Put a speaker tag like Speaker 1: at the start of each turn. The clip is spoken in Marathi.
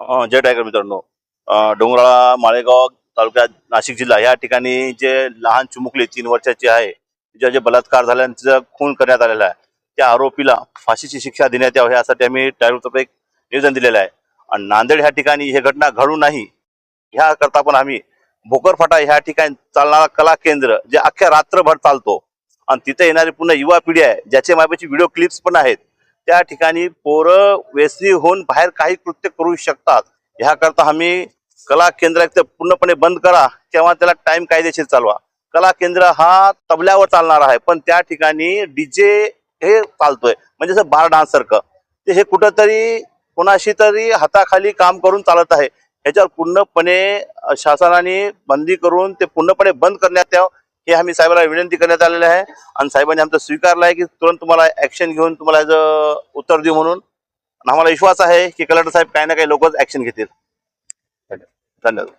Speaker 1: जय टायगर मित्रांनो. डोंगराळा माळेगाव तालुक्यात नाशिक जिल्हा या ठिकाणी जे लहान चुमुकले तीन वर्षाची आहे तिच्या जे बलात्कार झाल्यानंतर खून करण्यात आलेला आहे. त्या आरोपीला फाशीची शिक्षा देण्यात यावं यासाठी आम्ही टायगरतर्फे एक निवेदन दिलेलं आहे. आणि नांदेड ह्या ठिकाणी हे घटना घडू नाही ह्या करता पण आम्ही भोकरफाटा ह्या ठिकाणी चालणारा कला केंद्र जे अख्ख्या रात्रभर चालतो. आणि तिथे येणारी पुन्हा युवा पिढी आहे ज्याचे मायबाची व्हिडिओ क्लिप्स पण आहेत. त्या ठिकाणी पोरं व्यसनी होऊन बाहेर काही कृत्य करू शकतात. ह्याकरता आम्ही कला केंद्र एक तर पूर्णपणे बंद करा किंवा त्याला टाइम कायदेशीर चालवा. कला केंद्र हा तबल्यावर चालणार आहे पण त्या ठिकाणी डीजे हे चालतोय. म्हणजे असं बार डान्स सारखं. ते हे कुठंतरी कोणाशी तरी हाताखाली काम करून चालत आहे. ह्याच्यावर पूर्णपणे शासनाने बंदी करून ते पूर्णपणे बंद करण्यात यावं. हे आम्ही साहेबाला विनंती करण्यात आलेलं आहे. आणि साहेबांनी आमचं स्वीकारलं आहे की तुरंत तुम्हाला ऍक्शन घेऊन तुम्हाला याचं उत्तर देऊ म्हणून. आणि आम्हाला विश्वास आहे की कलेक्टर साहेब काही ना काही लोकच ऍक्शन घेतील. धन्यवाद.